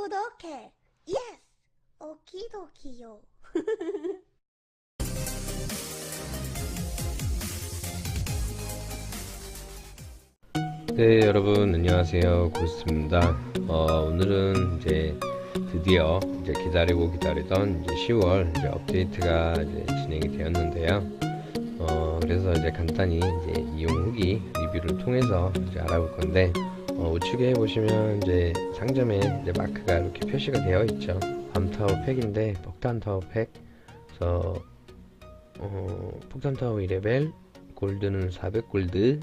구독해. 예스. 오키도키요. 네 여러분 안녕하세요 고스트입니다 어, 오늘은 이제 드디어 이제 기다리고 기다리던 이제 10월 이제 업데이트가 이제 진행이 되었는데요 어, 그래서 이제 간단히 이제 이용 후기 리뷰를 통해서 이제 알아볼 건데 어, 우측에 보시면 이제 상점에 이제 마크가 이렇게 표시가 되어 있죠. 밤타워 팩인데 폭탄 타워 팩. 그래서 어, 폭탄 타워 2레벨 골드는 400골드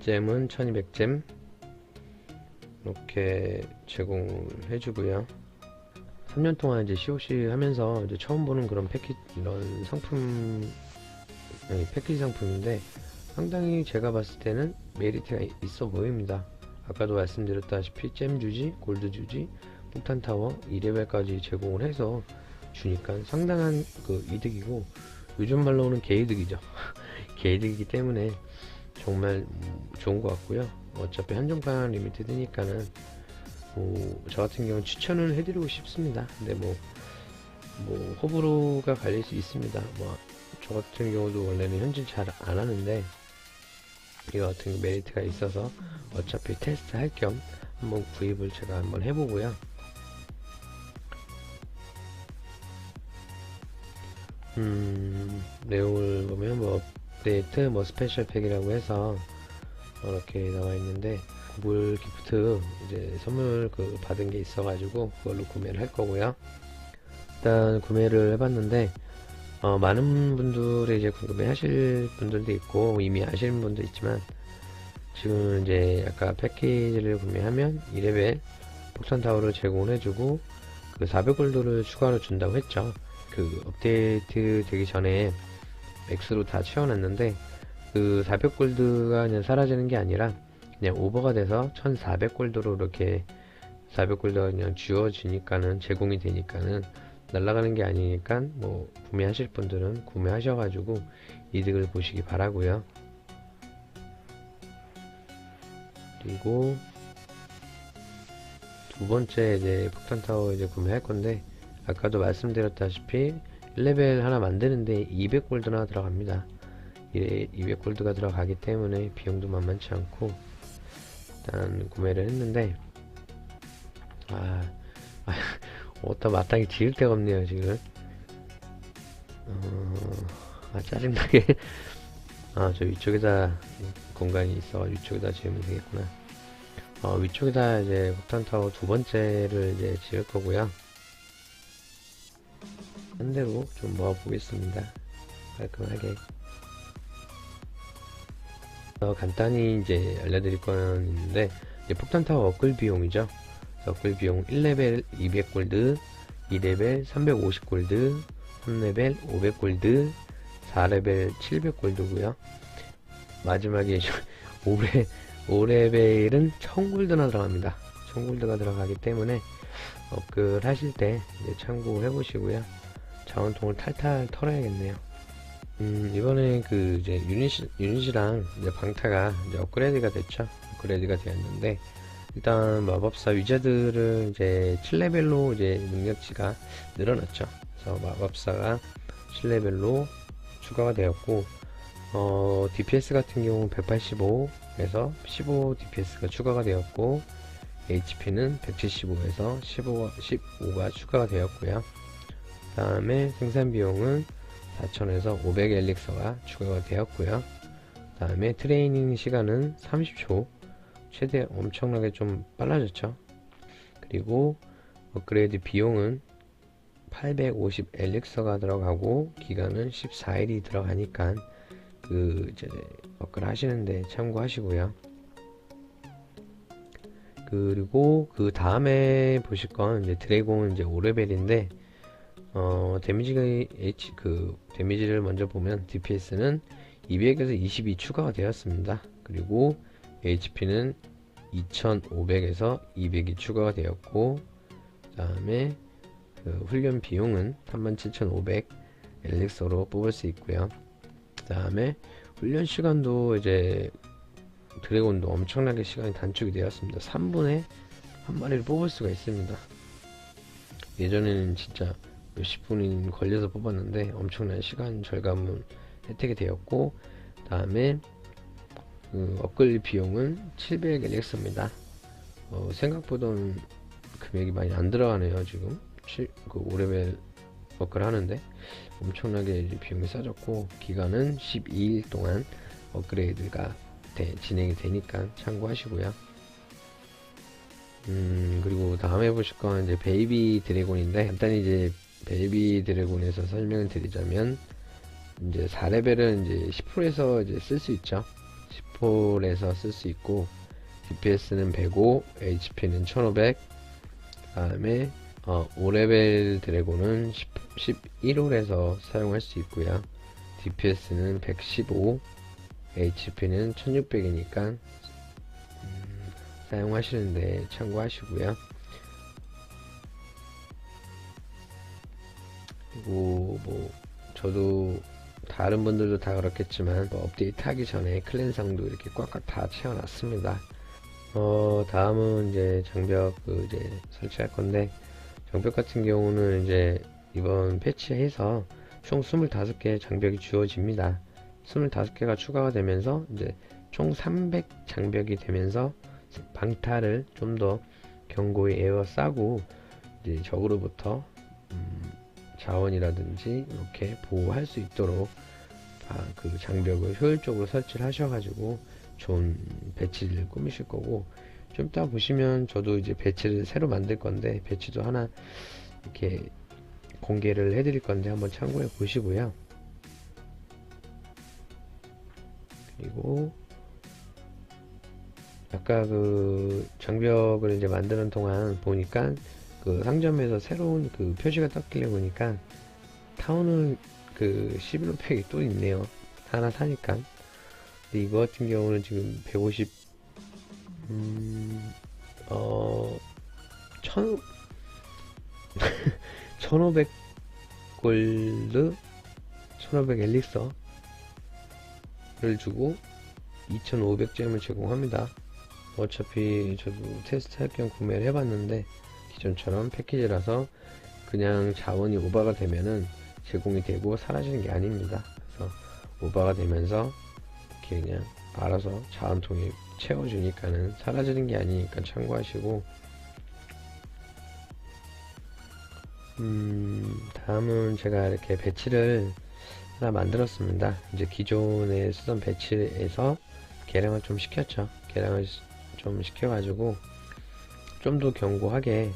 잼은 1200잼. 이렇게 제공을 해주고요. 3년 동안 이제 COC 하면서 이제 처음 보는 그런 패키지 이런 상품 아니, 패키지 상품인데 상당히 제가 봤을 때는 메리트가 이- 있어 보입니다 아까도 말씀드렸다시피 잼 주지 골드 주지 폭탄 타워 2레벨까지 제공을 해서 주니까 상당한 그 이득이고 요즘 말로는 개이득이죠 개이득이기 때문에 정말 음, 좋은 것 같고요. 어차피 한정판 리미티드니까는 뭐, 저 같은 경우는 추천을 해드리고 싶습니다. 근데 뭐, 뭐 호불호가 갈릴 수 있습니다. 뭐, 저 같은 경우도 원래는 현질 잘 안 하는데 이거 같은 메리트가 있어서 어차피 테스트 할 겸 한번 구입을 제가 한번 해보고요. 음, 내용을 보면 뭐 업데이트, 뭐 스페셜 팩이라고 해서 이렇게 나와 있는데 구글 기프트 이제 선물 그 받은 게 있어가지고 그걸로 구매를 할 거고요. 일단 구매를 해봤는데 어, 많은 분들이 이제 궁금해 하실 분들도 있고 이미 아시는 분도 있지만 지금 이제 아까 패키지를 구매하면 2레벨 폭탄 타워를 제공을 해주고 그 400골드를 추가로 준다고 했죠. 그 업데이트 되기 전에 맥스로 다 채워놨는데 그 400골드가 그냥 사라지는 게 아니라 그냥 오버가 돼서 1400골드로 이렇게 400골드가 그냥 주어지니까는 제공이 되니까는 날아가는 게 아니니까 뭐 구매하실 분들은 구매하셔가지고 이득을 보시기 바라고요. 그리고 두 번째 이제 폭탄 타워 이제 구매할 건데 아까도 말씀드렸다시피 1레벨 하나 만드는데 200골드나 들어갑니다. 이래 200골드가 들어가기 때문에 비용도 만만치 않고 일단 구매를 했는데 아, 아 어디다 마땅히 지을 데가 없네요 지금 어, 아 짜증나게. 아 저 위쪽에다 공간이 있어 위쪽에다 지으면 되겠구나. 어, 위쪽에다 이제 폭탄타워 두 번째를 이제 지을 거고요. 한 대로 좀 모아 보겠습니다. 깔끔하게. 어, 간단히 이제 알려드릴 건 있는데 폭탄타워 업글 비용이죠 업글 비용 1레벨 200골드 2레벨 350골드 3레벨 500골드 4레벨 700골드고요. 마지막에 5레, 5레벨은 1000골드나 들어갑니다. 1000골드가 들어가기 때문에 업글 하실 때 참고해 보시고요. 자원통을 탈탈 털어야겠네요. 음, 이번에 그 이제 유닛, 유닛이랑 이제 방타가 이제 업그레이드가 됐죠. 업그레이드가 되었는데, 일단 마법사 위자들은 이제 7레벨로 이제 능력치가 늘어났죠. 그래서 마법사가 7레벨로 추가가 되었고, 어, DPS 같은 경우는 185에서 15 DPS가 추가가 되었고, HP는 175에서 15, 15가 추가가 되었고요. 다음에 생산 비용은 4,000에서 500 엘릭서가 추가가 되었고요. 다음에 트레이닝 시간은 30초 최대 엄청나게 좀 빨라졌죠. 그리고 업그레이드 비용은 850 엘릭서가 들어가고 기간은 14일이 들어가니까 그 이제 업글 하시는데 참고하시고요. 그리고 그 다음에 보실 건 이제 드래곤 이제 5레벨인데 어, 데미지가 H 그 데미지를 먼저 보면 DPS는 200에서 22 추가가 되었습니다. 그리고 HP는 2500에서 200이 추가가 되었고 그 다음에 그 훈련 비용은 37,500 엘릭서로 뽑을 수 있고요. 그 다음에 훈련 시간도 이제 드래곤도 엄청나게 시간이 단축이 되었습니다. 3분에 한 마리를 뽑을 수가 있습니다. 예전에는 진짜 몇십 분이 걸려서 뽑았는데 엄청난 시간 절감은 혜택이 되었고 다음에 그 업글리 비용은 700LX입니다. 어, 생각보다는 금액이 많이 안 들어가네요 지금 7, 그 5레벨 업글 하는데 엄청나게 비용이 싸졌고 기간은 12일 동안 업그레이드가 돼- 진행이 되니까 참고하시고요. 음, 그리고 다음에 보실 건 이제 베이비 드래곤인데 간단히 이제 베이비 드래곤에서 설명을 드리자면 이제 4레벨은 이제 10%에서 이제 쓸 수 있죠. 10%에서 쓸 수 있고 DPS는 105, HP는 1500, 다음에 어, 5레벨 드래곤은 10, 11홀에서 사용할 수 있고요. DPS는 115, HP는 1600이니까 사용하시는데 참고하시고요. 그리고 뭐 저도 다른 분들도 다 그렇겠지만 뭐 업데이트 하기 전에 클랜상도 이렇게 꽉꽉 다 채워놨습니다. 어 다음은 이제 장벽 그 이제 설치할 건데 장벽 같은 경우는 이제 이번 패치해서 총 25개 장벽이 주어집니다. 25개가 추가가 되면서 이제 총 300 장벽이 되면서 방탈을 좀더 견고히 에워싸고 이제 적으로부터 음, 자원이라든지 이렇게 보호할 수 있도록 다그 장벽을 효율적으로 설치를 하셔가지고 좋은 배치를 꾸미실 거고 좀 이따 보시면 저도 이제 배치를 새로 만들 건데 배치도 하나 이렇게 공개를 해드릴 건데 한번 참고해 보시고요. 그리고 아까 그 장벽을 이제 만드는 동안 보니까 그 상점에서 새로운 그 표시가 떴길래 보니까 타운은 그 11호 팩이 또 있네요. 하나 사니까. 근데 이거 같은 경우는 지금 150, 음, 어, 1000, 1500 골드, 1500 엘릭서를 주고 2500잼을 제공합니다. 어차피 저도 테스트 할 겸 구매를 해봤는데 기존처럼 패키지라서 그냥 자원이 오버가 되면은 제공이 되고 사라지는 게 아닙니다. 그래서 오버가 되면서 이렇게 그냥 알아서 자원통에 채워주니까는 사라지는 게 아니니까 참고하시고 음 다음은 제가 이렇게 배치를 하나 만들었습니다. 이제 기존에 쓰던 배치에서 개량을 좀 시켰죠. 개량을 좀 시켜가지고 좀 더 견고하게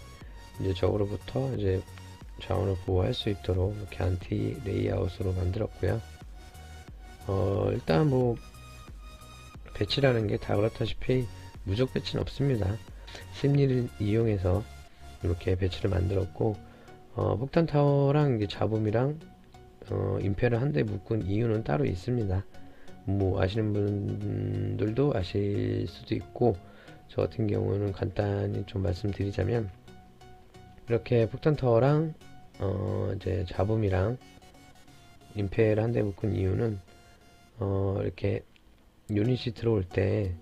이제 적으로부터 이제 자원을 보호할 수 있도록 이렇게 안티 레이아웃으로 만들었고요. 어, 일단 뭐 배치라는 게 다 그렇다시피 무적 배치는 없습니다. 심리를 이용해서 이렇게 배치를 만들었고 어, 폭탄 타워랑 잡음이랑 어, 임페를 한 대 묶은 이유는 따로 있습니다. 뭐 아시는 분들도 아실 수도 있고 저 같은 경우는 간단히 좀 말씀드리자면 이렇게 폭탄 타워랑 어 이제 잡음이랑 임페를 한 대 묶은 이유는 어 이렇게 유닛이 들어올 때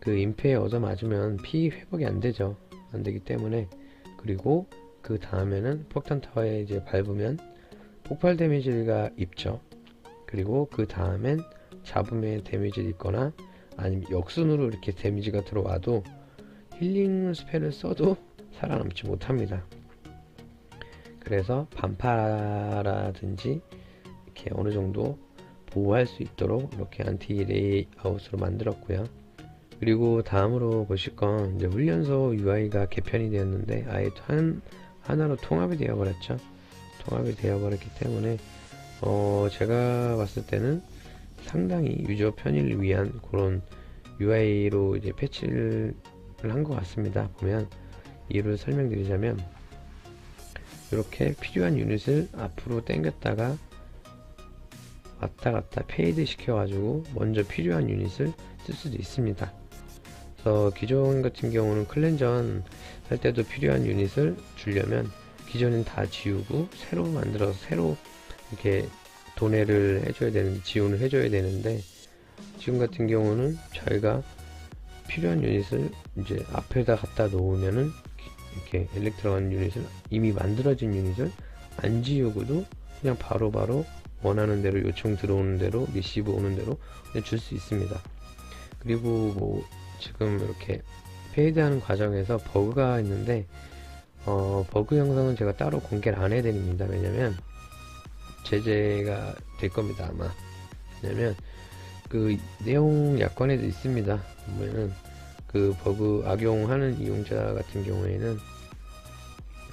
그 임페에 얻어 맞으면 피 회복이 안 되죠. 안 되기 때문에. 그리고 그 다음에는 폭탄 타워에 이제 밟으면 폭발 데미지가 입죠. 그리고 그 다음엔 잡음에 데미지를 입거나 아니면 역순으로 이렇게 데미지가 들어와도 힐링 스펠을 써도 살아남지 못합니다. 그래서 반파라든지 이렇게 어느 정도 보호할 수 있도록 이렇게 안티 레이아웃으로 만들었고요. 그리고 다음으로 보실 건 이제 훈련소 UI가 개편이 되었는데 아예 한 하나로 통합이 되어 버렸죠. 통합이 되어 버렸기 때문에 어 제가 봤을 때는 상당히 유저 편의를 위한 그런 UI로 이제 패치를 한 것 같습니다. 보면 이유를 설명드리자면 이렇게 필요한 유닛을 앞으로 당겼다가 왔다 갔다 페이드 시켜가지고 먼저 필요한 유닛을 쓸 수도 있습니다. 그래서 기존 같은 경우는 클랜전 할 때도 필요한 유닛을 주려면 기존엔 다 지우고 새로 만들어서 새로 이렇게 도내를 해줘야 되는 지원을 해줘야 되는데 지금 같은 경우는 저희가 필요한 유닛을 이제 앞에다 갖다 놓으면은 이렇게 엘렉트로한 유닛을 이미 만들어진 유닛을 안 지우고도 그냥 바로 바로 원하는 대로 요청 들어오는 대로 리시브 오는 대로 줄 수 있습니다. 그리고 뭐 지금 이렇게 페이드 하는 과정에서 버그가 있는데 어, 버그 영상은 제가 따로 공개를 안 해드립니다. 왜냐면 제재가 될 겁니다 아마. 왜냐면 그 내용 약관에도 있습니다. 보면은 그 버그 악용하는 이용자 같은 경우에는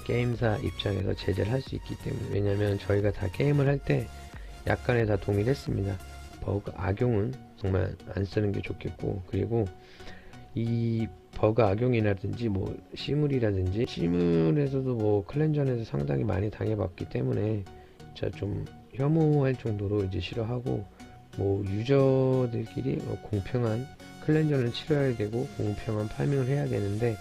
게임사 입장에서 제재를 할 수 있기 때문에 왜냐면 저희가 다 게임을 할 때 약관에 다 동의를 했습니다. 버그 악용은 정말 안 쓰는 게 좋겠고 그리고 이 버그 악용이라든지 뭐 시물이라든지 시물에서도 뭐 클렌전에서 상당히 많이 당해봤기 때문에 진짜 좀 혐오할 정도로 이제 싫어하고 뭐 유저들끼리 뭐 공평한 클렌저를 치러야 되고 공평한 파밍을 해야 되는데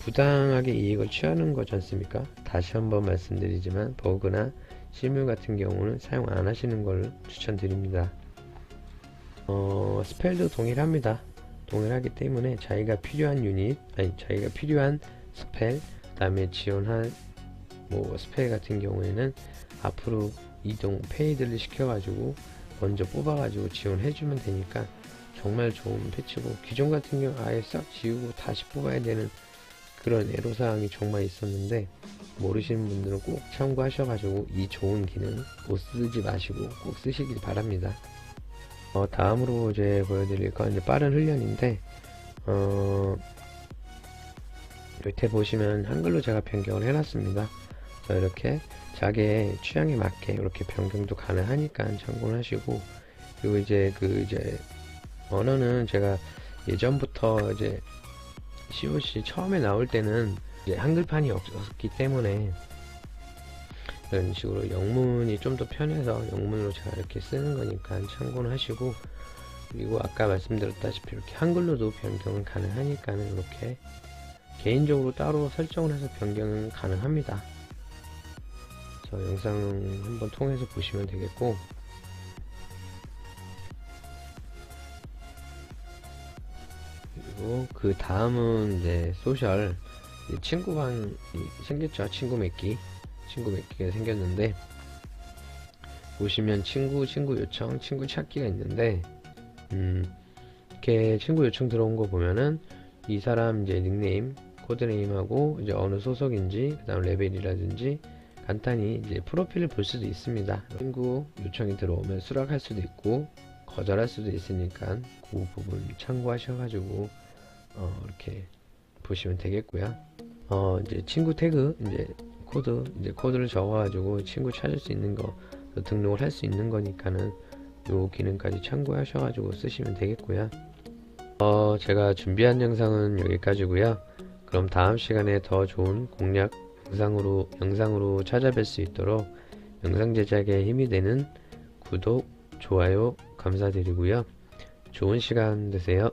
부당하게 이익을 취하는 거지 않습니까? 다시 한번 말씀드리지만 버그나 실물 같은 경우는 사용 안 하시는 걸 추천드립니다. 어, 스펠도 동일합니다. 동일하기 때문에 자기가 필요한 유닛, 아니 자기가 필요한 스펠, 다음에 지원한 뭐 스펠 같은 경우에는 앞으로 이동 페이드를 시켜가지고 먼저 뽑아가지고 지원해주면 되니까 정말 좋은 패치고 기존 같은 경우 아예 싹 지우고 다시 뽑아야 되는 그런 애로사항이 정말 있었는데 모르시는 분들은 꼭 참고하셔가지고 이 좋은 기능 못 쓰지 마시고 꼭 쓰시길 바랍니다. 어, 다음으로 이제 보여드릴 건 이제 빠른 훈련인데 어, 밑에 보시면 한글로 제가 변경을 해놨습니다. 이렇게 자기의 취향에 맞게 이렇게 변경도 가능하니까 참고하시고 그리고 이제 그 이제 언어는 제가 예전부터 이제 COC 처음에 나올 때는 이제 한글판이 없었기 때문에 이런 식으로 영문이 좀 더 편해서 영문으로 제가 이렇게 쓰는 거니까 참고는 하시고 그리고 아까 말씀드렸다시피 이렇게 한글로도 변경은 가능하니까는 이렇게 개인적으로 따로 설정을 해서 변경은 가능합니다. 그래서 영상 한번 통해서 보시면 되겠고. 그리고 그 다음은 이제 소셜. 이제 친구방이 생겼죠? 친구 맺기. 친구 맺기가 생겼는데. 보시면 친구 친구 요청 친구 찾기가 있는데. 음 이렇게 친구 요청 들어온 거 보면은 이 사람 이제 닉네임 코드네임하고 이제 어느 소속인지 그 다음 레벨이라든지 간단히 이제 프로필을 볼 수도 있습니다 친구 요청이 들어오면 수락할 수도 있고 거절할 수도 있으니까 그 부분 참고하셔가지고 어, 이렇게 보시면 되겠고요. 어, 이제 친구 태그 이제 코드 이제 코드를 적어가지고 친구 찾을 수 있는 거 등록을 할 수 있는 거니까는 요 기능까지 참고하셔가지고 쓰시면 되겠고요. 어, 제가 준비한 영상은 여기까지고요. 그럼 다음 시간에 더 좋은 공략 영상으로 영상으로 찾아뵐 수 있도록 영상 제작에 힘이 되는 구독, 좋아요 감사드리고요. 좋은 시간 되세요.